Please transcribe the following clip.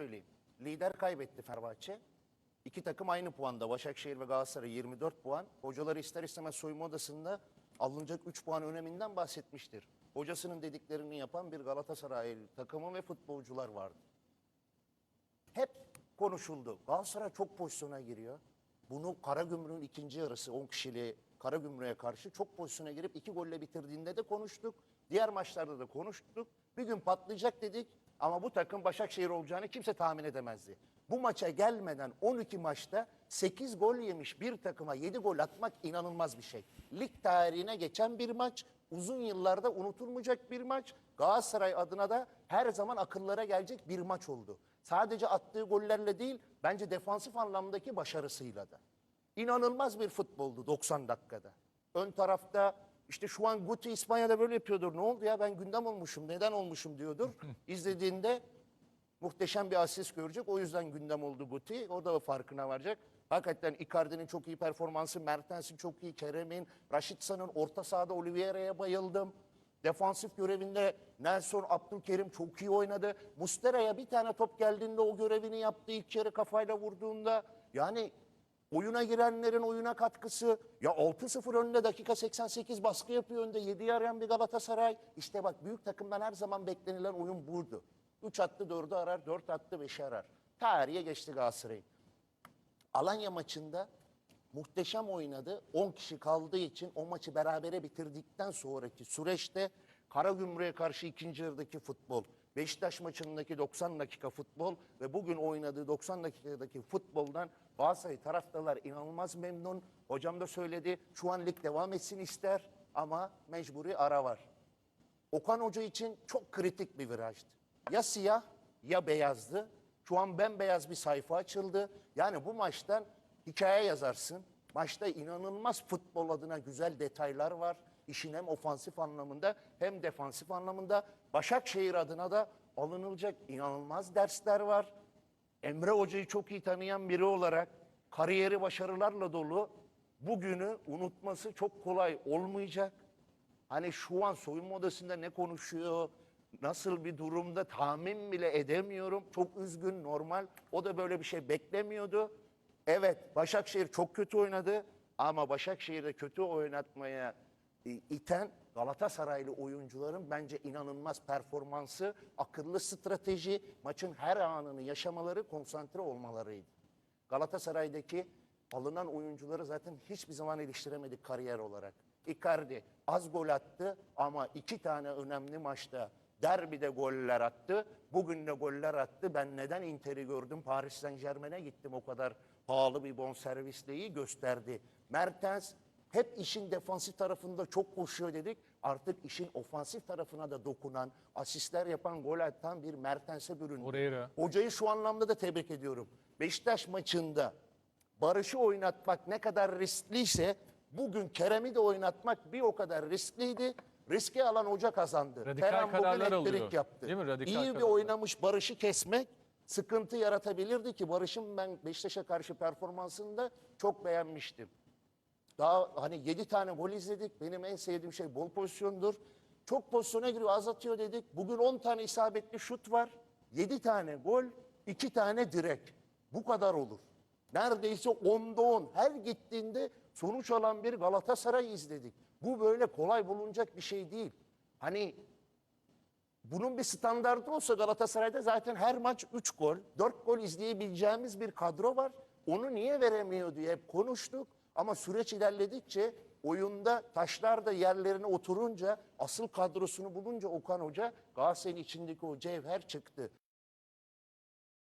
söyleyeyim. Lider kaybetti Fenerbahçe. İki takım aynı puanda. Başakşehir ve Galatasaray 24 puan. Hocaları ister istemez soyunma odasında alınacak 3 puan öneminden bahsetmiştir. Hocasının dediklerini yapan bir Galatasaray takımı ve futbolcular vardı. Hep konuşuldu. Galatasaray çok pozisyona giriyor. Bunu Karagümrük'ün ikinci yarısı 10 kişiliği Karagümrük'e karşı çok pozisyona girip iki golle bitirdiğinde de konuştuk. Diğer maçlarda da konuştuk. Bir gün patlayacak dedik ama bu takım Başakşehir olacağını kimse tahmin edemezdi. Bu maça gelmeden 12 maçta 8 gol yemiş bir takıma 7 gol atmak inanılmaz bir şey. Lig tarihine geçen bir maç, uzun yıllarda unutulmayacak bir maç. Galatasaray adına da her zaman akıllara gelecek bir maç oldu. Sadece attığı gollerle değil, bence defansif anlamdaki başarısıyla da. İnanılmaz bir futboldu 90 dakikada. Ön tarafta işte şu an Guti İspanya'da böyle yapıyordur. Ne oldu ya ben gündem olmuşum, neden olmuşum diyordur. İzlediğinde muhteşem bir asist görecek. O yüzden gündem oldu Guti. O da farkına varacak. Hakikaten Icardi'nin çok iyi performansı, Mertens'in çok iyi, Kerem'in, Raşitsa'nın orta sahada Oliveira'ya bayıldım. Defansif görevinde Nelson Abdülkerim çok iyi oynadı. Mustera'ya bir tane top geldiğinde o görevini yaptı. İlk yarı kafayla vurduğunda. Yani oyuna girenlerin oyuna katkısı. Ya 6-0 önde dakika 88 baskı yapıyor önde. 7'yi arayan bir Galatasaray. İşte bak büyük takımdan her zaman beklenilen oyun buydu. 3 attı 4'ü arar, 4 attı 5'i arar. Tarihe geçti Galatasaray'ın. Alanya maçında muhteşem oynadı. 10 kişi kaldığı için o maçı berabere bitirdikten sonraki süreçte Karagümrük'e karşı ikinci yarıdaki futbol, Beşiktaş maçındaki 90 dakika futbol ve bugün oynadığı 90 dakikadaki futboldan Galatasaray taraftarlar inanılmaz memnun. Hocam da söyledi şu an lig devam etsin ister ama mecburi ara var. Okan Hoca için çok kritik bir virajdı. Ya siyah ya beyazdı. Şu an bembeyaz bir sayfa açıldı. Yani bu maçtan hikaye yazarsın. Maçta inanılmaz futbol adına güzel detaylar var. İşin hem ofansif anlamında hem defansif anlamında. Başakşehir adına da alınılacak inanılmaz dersler var. Emre Hoca'yı çok iyi tanıyan biri olarak kariyeri başarılarla dolu bugünü unutması çok kolay olmayacak. Hani şu an soyunma odasında ne konuşuyor, nasıl bir durumda tahmin bile edemiyorum. Çok üzgün, normal. O da böyle bir şey beklemiyordu. Evet, Başakşehir çok kötü oynadı ama Başakşehir'de kötü oynatmaya e, iten Galatasaraylı oyuncuların bence inanılmaz performansı, akıllı strateji, maçın her anını yaşamaları, konsantre olmalarıydı. Galatasaray'daki alınan oyuncuları zaten hiçbir zaman eleştiremedik kariyer olarak. Icardi az gol attı ama iki tane önemli maçta derbide goller attı. Bugün de goller attı. Ben neden Inter'i gördüm? Paris Saint Germain'e gittim o kadar pahalı bir bonservisle iyi gösterdi. Mertens hep işin defansif tarafında çok koşuyor dedik. Artık işin ofansif tarafına da dokunan, asistler yapan, gol atan bir Mertens'e büründü. Moreira. Hocayı şu anlamda da tebrik ediyorum. Beşiktaş maçında Barış'ı oynatmak ne kadar riskliyse bugün Kerem'i de oynatmak bir o kadar riskliydi. Riski alan hoca kazandı. Radikal Kerem bugün kararlar elektrik alıyor. yaptı. Değil mi? Radikal İyi bir kararlar. oynamış Barış'ı kesmek sıkıntı yaratabilirdi ki Barış'ın ben Beşiktaş'a karşı performansını da çok beğenmiştim. Daha hani 7 tane gol izledik. Benim en sevdiğim şey bol pozisyondur. Çok pozisyona giriyor, az atıyor dedik. Bugün 10 tane isabetli şut var. 7 tane gol, 2 tane direk. Bu kadar olur. Neredeyse 10'da 10. Her gittiğinde sonuç alan bir Galatasaray izledik. Bu böyle kolay bulunacak bir şey değil. Hani bunun bir standardı olsa Galatasaray'da zaten her maç 3 gol, 4 gol izleyebileceğimiz bir kadro var. Onu niye veremiyor diye hep konuştuk. Ama süreç ilerledikçe oyunda taşlar da yerlerine oturunca asıl kadrosunu bulunca Okan Hoca Galatasaray'ın içindeki o cevher çıktı.